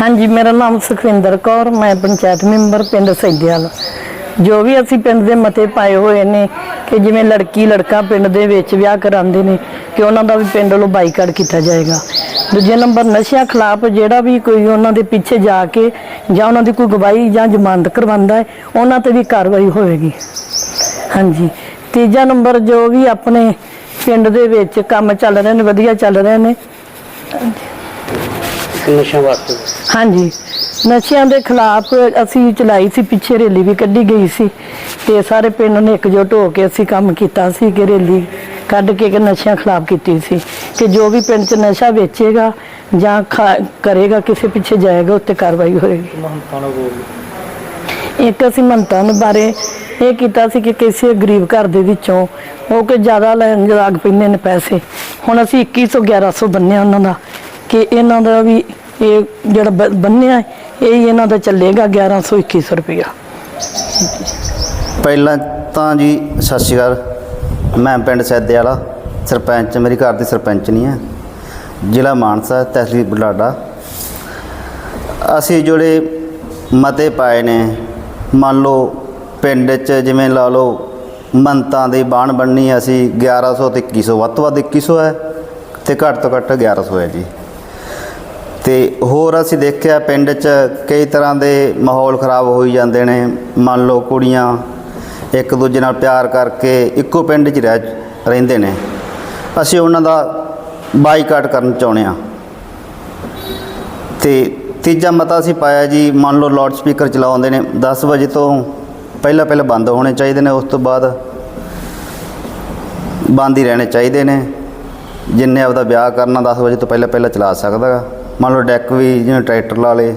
ਹਾਂਜੀ, ਮੇਰਾ ਨਾਮ ਸੁਖਵਿੰਦਰ ਕੌਰ, ਮੈਂ ਪੰਚਾਇਤ ਮੈਂਬਰ ਪਿੰਡ ਸੈਦਿਆਲ ਜੋ ਵੀ ਅਸੀਂ ਪਿੰਡ ਦੇ ਮਤੇ ਪਾਏ ਹੋਏ ਨੇ ਕਿ ਜਿਵੇਂ ਲੜਕੀ, ਲੜਕਾ ਪਿੰਡ ਦੇ ਵਿੱਚ ਵਿਆਹ ਕਰਾਉਂਦੇ ਨੇ, ਕਿ ਉਹਨਾਂ ਦਾ ਵੀ ਪਿੰਡ ਵੱਲੋਂ ਬਾਈਕਾਟ ਕੀਤਾ ਜਾਏਗਾ। ਦੂਜੇ ਨੰਬਰ, ਨਸ਼ਿਆਂ ਖਿਲਾਫ ਜਿਹੜਾ ਵੀ ਕੋਈ ਉਹਨਾਂ ਦੇ ਪਿੱਛੇ ਜਾ ਕੇ ਜਾਂ ਉਹਨਾਂ ਦੀ ਕੋਈ ਗਵਾਹੀ ਜਾਂ ਜ਼ਮਾਨਤ ਕਰਵਾਉਂਦਾ ਹੈ, ਉਹਨਾਂ ਤੇ ਵੀ ਕਾਰਵਾਈ ਹੋਵੇਗੀ। ਹਾਂਜੀ। ਤੀਜਾ ਨੰਬਰ, ਜੋ ਵੀ ਆਪਣੇ ਪਿੰਡ ਦੇ ਵਿੱਚ ਕੰਮ ਚੱਲ ਰਹੇ ਨੇ, ਵਧੀਆ ਚੱਲ ਰਹੇ ਨੇ। ਵਾਸਤੇ। ਹਾਂਜੀ। ਨਸ਼ਿਆਂ ਦੇ ਖਿਲਾਫ ਅਸੀਂ ਚਲਾਈ ਸੀ ਪਿੱਛੇ ਰੈਲੀ ਵੀ ਕੱਢੀ ਗਈ ਸੀ ਤੇ ਸਾਰੇ ਪਿੰਡ ਨੇ ਇਕਜੁੱਟ ਹੋ ਕੇ ਅਸੀਂ ਕੰਮ ਕੀਤਾ ਸੀ ਕਿ ਰੈਲੀ ਕੱਢ ਕੇ ਕਿ ਨਸ਼ਿਆਂ ਖਿਲਾਫ ਕੀਤੀ ਸੀ। ਕਿ ਜੋ ਵੀ ਪਿੰਡ 'ਚ ਨਸ਼ਾ ਵੇਚੇਗਾ ਜਾਂ ਕਰੇਗਾ ਕਿਸੇ ਪਿੱਛੇ ਜਾਏਗਾ ਉੱਤੇ ਕਾਰਵਾਈ ਹੋਏਗੀ। ਇੱਕ ਅਸੀਂ ਮੰਤਾਂ ਬਾਰੇ ਇਹ ਕੀਤਾ ਸੀ ਕਿ ਕਿਸੇ ਗਰੀਬ ਘਰ ਦੇ ਵਿੱਚੋਂ ਉਹ ਕਿ ਜ਼ਿਆਦਾ ਲੈਣ ਲੱਗ ਪੈਂਦੇ ਨੇ ਪੈਸੇ। ਹੁਣ ਅਸੀਂ 2100 1100 ਬੰਨਿਆ ਉਹਨਾਂ ਦਾ। ਕਿ ਇਹਨਾਂ ਦਾ ਵੀ ਇਹ ਜਿਹੜਾ ਬ- ਬੰਨਿਆ, ਇਹ ਹੀ ਇਹਨਾਂ ਦਾ ਚੱਲੇਗਾ 1100 2100 ਰੁਪਇਆ। ਪਹਿਲਾਂ ਤਾਂ ਜੀ, ਸਤਿ ਸ਼੍ਰੀ ਅਕਾਲ। ਮੈਂ ਪਿੰਡ ਸੈਦੇ ਵਾਲਾ ਸਰਪੰਚ, ਮੇਰੀ ਘਰ ਦੀ ਸਰਪੰਚ ਨਹੀਂ ਹੈ। ਜ਼ਿਲ੍ਹਾ ਮਾਨਸਾ, ਤਹਿਸੀਲ ਬੁਢਲਾਡਾ। ਅਸੀਂ ਜਿਹੜੇ ਮਤੇ ਪਾਏ ਨੇ, ਮੰਨ ਲਓ ਪਿੰਡ 'ਚ ਜਿਵੇਂ ਲਾ ਲਓ ਮੰਤਾਂ ਦੀ ਬਾਣ ਬੰਨੀ ਅਸੀਂ 1100 ਤੇ 2100 ਵੱਧ ਤੋਂ ਵੱਧ 2100 ਹੈ ਤੇ ਘੱਟ ਤੋਂ ਘੱਟ 1100 ਹੈ ਜੀ। ਤੇ ਹੋਰ ਅਸੀਂ ਦੇਖਿਆ ਪਿੰਡ 'ਚ ਕਈ ਤਰ੍ਹਾਂ ਦੇ ਮਾਹੌਲ ਖਰਾਬ ਹੋਈ ਜਾਂਦੇ ਨੇ। ਮੰਨ ਲਓ ਕੁੜੀਆਂ ਇੱਕ ਦੂਜੇ ਨਾਲ ਪਿਆਰ ਕਰਕੇ ਇੱਕੋ ਪਿੰਡ 'ਚ ਰਹਿ ਰਹਿੰਦੇ ਨੇ। ਅਸੀਂ ਉਹਨਾਂ ਦਾ ਬਾਈਕਾਟ ਕਰਨ ਚਾਹੁੰਦੇ ਹਾਂ। ਤੇ ਤੀਜਾ ਮਤਾ ਅਸੀਂ ਪਾਇਆ ਜੀ, ਮੰਨ ਲਓ ਲਾਊਡ ਸਪੀਕਰ ਚਲਾਉਂਦੇ ਨੇ 10 ਵਜੇ ਤੋਂ ਪਹਿਲਾਂ ਪਹਿਲਾਂ ਬੰਦ ਹੋਣੇ ਚਾਹੀਦੇ ਨੇ, ਉਸ ਤੋਂ ਬਾਅਦ ਬੰਦ ਹੀ ਰਹਿਣੇ ਚਾਹੀਦੇ ਨੇ। ਜਿੰਨੇ ਆਪਦਾ ਵਿਆਹ ਕਰਨਾ 10 ਵਜੇ ਤੋਂ ਪਹਿਲਾਂ ਪਹਿਲਾਂ ਚਲਾ ਸਕਦਾ ਗਾ। ਮੰਨ ਲਓ ਡੈਕ ਵੀ ਜਿਵੇਂ ਟਰੈਕਟਰ ਲਾ ਲੇ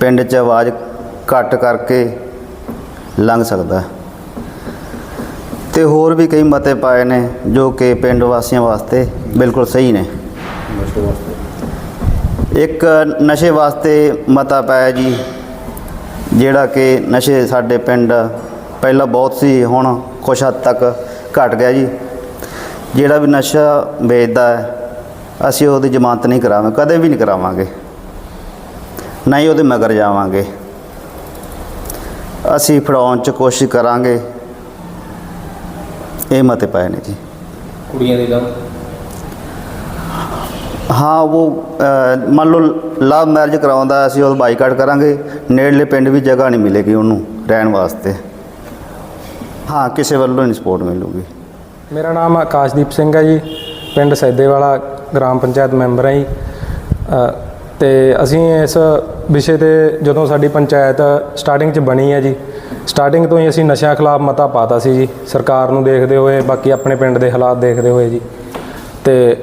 ਪਿੰਡ 'ਚ ਆਵਾਜ਼ ਘੱਟ ਕਰਕੇ ਲੰਘ ਸਕਦਾ। ਤੇ ਹੋਰ ਵੀ ਕਈ ਮਤੇ ਪਾਏ ਨੇ ਜੋ ਕਿ ਪਿੰਡ ਵਾਸੀਆਂ ਵਾਸਤੇ ਬਿਲਕੁਲ ਸਹੀ ਨੇ। ਇੱਕ ਨਸ਼ੇ ਵਾਸਤੇ ਮਤਾ ਪਾਇਆ ਜੀ ਜਿਹੜਾ ਕਿ ਨਸ਼ੇ ਸਾਡੇ ਪਿੰਡ ਪਹਿਲਾਂ ਬਹੁਤ ਸੀ ਹੁਣ ਕੁਛ ਹੱਦ ਤੱਕ ਘਟ ਗਿਆ ਜੀ। ਜਿਹੜਾ ਵੀ ਨਸ਼ਾ ਵੇਚਦਾ ਹੈ ਅਸੀਂ ਉਹਦੀ ਜ਼ਮਾਨਤ ਨਹੀਂ ਕਰਾਵਾਂਗੇ ਕਦੇ ਵੀ ਨਹੀਂ ਕਰਾਵਾਂਗੇ। ਨਾ ਹੀ ਉਹਦੇ ਮਗਰ ਜਾਵਾਂਗੇ। ਅਸੀਂ ਫੜਾਉਣ ਚ ਕੋਸ਼ਿਸ਼ ਕਰਾਂਗੇ। ਇਹ ਮਤੇ ਪਾਏ ਨੇ ਜੀ। ਕੁੜੀਆਂ ਦੇ ਗਮ ਹਾਂ ਉਹ ਮੰਨ ਲਓ ਲਵ ਮੈਰਿਜ ਕਰਾਉਂਦਾ ਅਸੀਂ ਉਹ ਬਾਈਕਾਟ ਕਰਾਂਗੇ। ਨੇੜਲੇ ਪਿੰਡ ਵੀ ਜਗ੍ਹਾ ਨਹੀਂ ਮਿਲੇਗੀ ਉਹਨੂੰ ਰਹਿਣ ਵਾਸਤੇ। ਹਾਂ ਕਿਸੇ ਵੱਲੋਂ ਨਹੀਂ ਸਪੋਰਟ ਮਿਲੂਗੀ। ਮੇਰਾ ਨਾਮ ਆਕਾਸ਼ਦੀਪ ਸਿੰਘ ਹੈ ਜੀ। ਪਿੰਡ ਸੈਦੇਵਾਲਾ ਗ੍ਰਾਮ ਪੰਚਾਇਤ ਮੈਂਬਰ ਹਾਂ ਜੀ। ਤੇ ਅਸੀਂ ਇਸ ਵਿਸ਼ੇ ਤੇ ਜਦੋਂ ਸਾਡੀ ਪੰਚਾਇਤ ਸਟਾਰਟਿੰਗ 'ਚ ਬਣੀ ਹੈ ਜੀ, ਸਟਾਰਟਿੰਗ ਤੋਂ ਹੀ ਅਸੀਂ ਨਸ਼ਿਆਂ ਖਿਲਾਫ ਮਤਾ ਪਾਤਾ ਸੀ ਜੀ। ਸਰਕਾਰ ਨੂੰ ਦੇਖਦੇ ਹੋਏ, ਬਾਕੀ ਆਪਣੇ ਪਿੰਡ ਦੇ ਹਾਲਾਤ ਦੇਖਦੇ ਹੋਏ ਜੀ। ਤੇ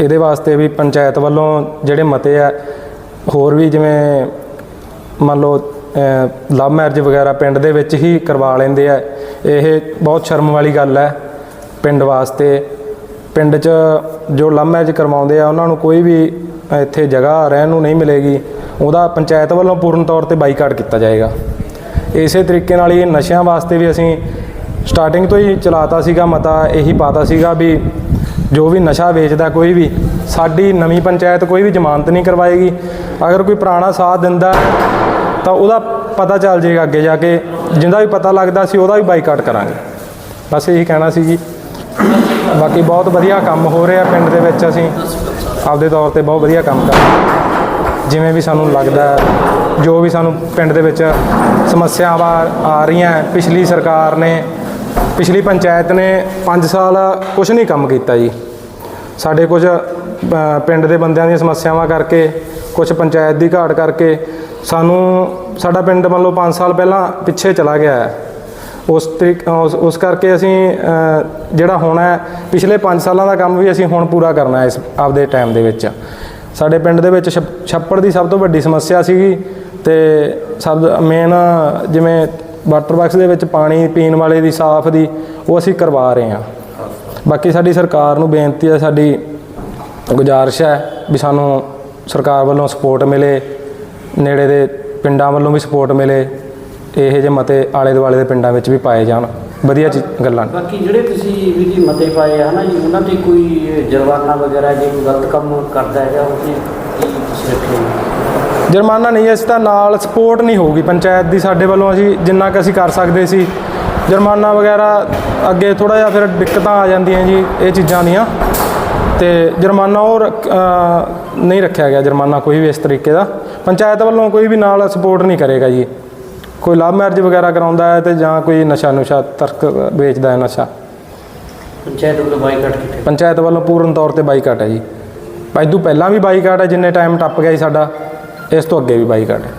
ਇਹਦੇ ਵਾਸਤੇ ਵੀ ਪੰਚਾਇਤ ਵੱਲੋਂ ਜਿਹੜੇ ਮਤੇ ਆ, ਹੋਰ ਵੀ ਜਿਵੇਂ ਮੰਨ ਲਓ ਲਵ ਮੈਰਿਜ ਵਗੈਰਾ ਪਿੰਡ ਦੇ ਵਿੱਚ ਹੀ ਕਰਵਾ ਲੈਂਦੇ ਆ, ਇਹ ਬਹੁਤ ਸ਼ਰਮ ਵਾਲੀ ਗੱਲ ਹੈ। ਪਿੰਡ ਵਾਸਤੇ ਪਿੰਡ 'ਚ ਜੋ ਲਵ ਮੈਰਿਜ ਕਰਵਾਉਂਦੇ ਆ, ਉਹਨਾਂ ਨੂੰ ਕੋਈ ਵੀ ਇੱਥੇ ਜਗ੍ਹਾ ਰਹਿਣ ਨੂੰ ਨਹੀਂ ਮਿਲੇਗੀ। ਉਹਦਾ ਪੰਚਾਇਤ ਵੱਲੋਂ ਪੂਰਨ ਤੌਰ ਤੇ ਬਾਈਕਾਟ ਕੀਤਾ ਜਾਏਗਾ। ਇਸੇ ਤਰੀਕੇ ਨਾਲ ਹੀ ਨਸ਼ਿਆਂ ਵਾਸਤੇ ਵੀ ਅਸੀਂ ਸਟਾਰਟਿੰਗ ਤੋਂ ਹੀ ਚਲਾਤਾ ਸੀਗਾ, ਮਤਾ ਇਹੀ ਪਾਤਾ ਸੀਗਾ ਵੀ ਜੋ ਵੀ ਨਸ਼ਾ ਵੇਚਦਾ ਕੋਈ ਵੀ, ਸਾਡੀ ਨਵੀਂ ਪੰਚਾਇਤ ਕੋਈ ਵੀ ਜ਼ਮਾਨਤ ਨਹੀਂ ਕਰਵਾਏਗੀ। ਅਗਰ ਕੋਈ ਪੁਰਾਣਾ ਸਾਥ ਦਿੰਦਾ ਤਾਂ ਉਹਦਾ ਪਤਾ ਚੱਲ ਜਾਏਗਾ ਅੱਗੇ ਜਾ ਕੇ। ਜਿੰਦਾ ਵੀ ਪਤਾ ਲੱਗਦਾ ਸੀ, ਉਹਦਾ ਵੀ ਬਾਈਕਾਟ ਕਰਾਂਗੇ। ਬਸ ਇਹੀ ਕਹਿਣਾ ਸੀ ਜੀ। ਬਾਕੀ ਬਹੁਤ ਵਧੀਆ ਕੰਮ ਹੋ ਰਿਹਾ ਪਿੰਡ ਦੇ ਵਿੱਚ ਅਸੀਂ ਆਪਦੇ ਤੌਰ ਤੇ ਬਹੁਤ ਵਧੀਆ ਕੰਮ ਕਰ ਰਹੇ ਜਿਵੇਂ ਵੀ ਸਾਨੂੰ ਲੱਗਦਾ ਜੋ ਵੀ ਸਾਨੂੰ ਪਿੰਡ ਦੇ ਵਿੱਚ ਸਮੱਸਿਆਵਾਂ ਆ ਰਹੀਆਂ, ਪਿਛਲੀ ਸਰਕਾਰ ਨੇ, ਪਿਛਲੀ ਪੰਚਾਇਤ ਨੇ 5 ਸਾਲ ਕੁਝ ਨਹੀਂ ਕੰਮ ਕੀਤਾ ਜੀ। ਸਾਡੇ ਕੁਝ ਪਿੰਡ ਦੇ ਬੰਦਿਆਂ ਦੀਆਂ ਸਮੱਸਿਆਵਾਂ ਕਰਕੇ ਕੁਝ ਪੰਚਾਇਤ ਦੀ ਘਾਟ ਕਰਕੇ ਸਾਨੂੰ ਸਾਡਾ ਪਿੰਡ ਮੰਨ ਲਓ 5 ਸਾਲ ਪਹਿਲਾਂ ਪਿੱਛੇ ਚਲਾ ਗਿਆ ਹੈ। ਉਸ ਤਰੀਕ ਉਸ ਉਸ ਕਰਕੇ ਅਸੀਂ ਅ, ਜਿਹੜਾ ਹੁਣ ਹੈ ਪਿਛਲੇ 5 ਸਾਲਾਂ ਦਾ ਕੰਮ ਵੀ ਅਸੀਂ ਹੁਣ ਪੂਰਾ ਕਰਨਾ ਹੈ ਇਸ ਆਪਦੇ ਟਾਈਮ ਦੇ ਵਿੱਚ। ਸਾਡੇ ਪਿੰਡ ਦੇ ਵਿੱਚ ਛੱਪ- ਛੱਪੜ ਦੀ ਸਭ ਤੋਂ ਵੱਡੀ ਸਮੱਸਿਆ ਸੀਗੀ ਤੇ ਸਭ ਮੇਨ ਜਿਵੇਂ ਵਾਟਰ ਬਾਕਸ ਦੇ ਵਿੱਚ ਪਾਣੀ ਪੀਣ ਵਾਲੇ ਦੀ ਸਾਫ਼ ਦੀ ਉਹ ਅਸੀਂ ਕਰਵਾ ਰਹੇ ਹਾਂ। ਬਾਕੀ ਸਾਡੀ ਸਰਕਾਰ ਨੂੰ ਬੇਨਤੀ ਹੈ ਸਾਡੀ ਗੁਜ਼ਾਰਿਸ਼ ਹੈ ਵੀ ਸਾਨੂੰ ਸਰਕਾਰ ਵੱਲੋਂ ਸਪੋਰਟ ਮਿਲੇ ਨੇੜੇ ਦੇ ਪਿੰਡਾਂ ਵੱਲੋਂ ਵੀ ਸਪੋਰਟ ਮਿਲੇ। ਇਹੋ ਜਿਹੇ ਮਤੇ ਆਲੇ ਦੁਆਲੇ ਦੇ ਪਿੰਡਾਂ ਵਿੱਚ ਵੀ ਪਾਏ ਜਾਣ ਵਧੀਆ ਚੀ- ਗੱਲਾਂ ਨੇ। ਬਾਕੀ ਜਿਹੜੇ ਤੁਸੀਂ ਵੀ ਜੀ ਮਤੇ ਪਾਏ ਆ ਹਨਾ ਜੀ ਉਹਨਾਂ ਤੇ ਕੋਈ ਜੁਰਮਾਨਾ ਵਗੈਰਾ ਜੇ ਕੋਈ ਗਲਤ ਕੰਮ ਕਰਦਾ ਹੈਗਾ ਉਹਦੇ ਕੀ ਤੁਸੀਂ ਜੁਰਮਾਨਾ ਨਹੀਂ ਇਸ ਤਾਂ ਨਾਲ ਸਪੋਰਟ ਨਹੀਂ ਹੋਊਗੀ। ਪੰਚਾਇਤ ਦੀ ਸਾਡੇ ਵੱਲੋਂ ਅਸੀਂ ਜਿੰਨਾ ਕੁ ਅਸੀਂ ਕਰ ਸਕਦੇ ਸੀ ਜੁਰਮਾਨਾ ਵਗੈਰਾ ਅੱਗੇ ਥੋੜਾ ਜਿਹਾ ਫਿਰ ਦਿੱਕਤਾਂ ਆ ਜਾਂਦੀਆਂ ਜੀ ਇਹ ਚੀਜ਼ਾਂ ਦੀਆਂ। ਤੇ ਜੁਰਮਾਨਾ ਉਹ ਰੱਖ- ਨਹੀਂ ਰੱਖਿਆ ਗਿਆ ਜੁਰਮਾਨਾ ਕੋਈ ਵੀ ਇਸ ਤਰੀਕੇ ਦਾ। ਪੰਚਾਇਤ ਵੱਲੋਂ ਕੋਈ ਵੀ ਨਾਲ ਸਪੋਰਟ ਨਹੀਂ ਕਰੇਗਾ ਜੀ। ਕੋਈ ਲਵ ਮੈਰਿਜ ਵਗੈਰਾ ਕਰਾਉਂਦਾ ਹੈ ਤੇ ਜਾਂ ਕੋਈ ਨਸ਼ਾ ਨੁਸ਼ਾ ਤਰਕ ਵੇਚਦਾ ਹੈ ਨਸ਼ਾ? ਪੰਚਾਇਤ ਵੱਲੋਂ ਬਾਈਕਾਟ ਕੀਤਾ ਪੰਚਾਇਤ ਵੱਲੋਂ ਪੂਰਨ ਤੌਰ ਤੇ ਬਾਈਕਾਟ ਹੈ ਜੀ। ਇਦੋਂ ਪਹਿਲਾਂ ਵੀ ਬਾਈਕਾਟ ਹੈ ਜਿੰਨੇ ਟਾਈਮ ਟੱਪ ਗਿਆ ਜੀ ਸਾਡਾ ਇਸ ਤੋਂ ਅੱਗੇ ਵੀ ਬਾਈਕਾਟ ਹੈ।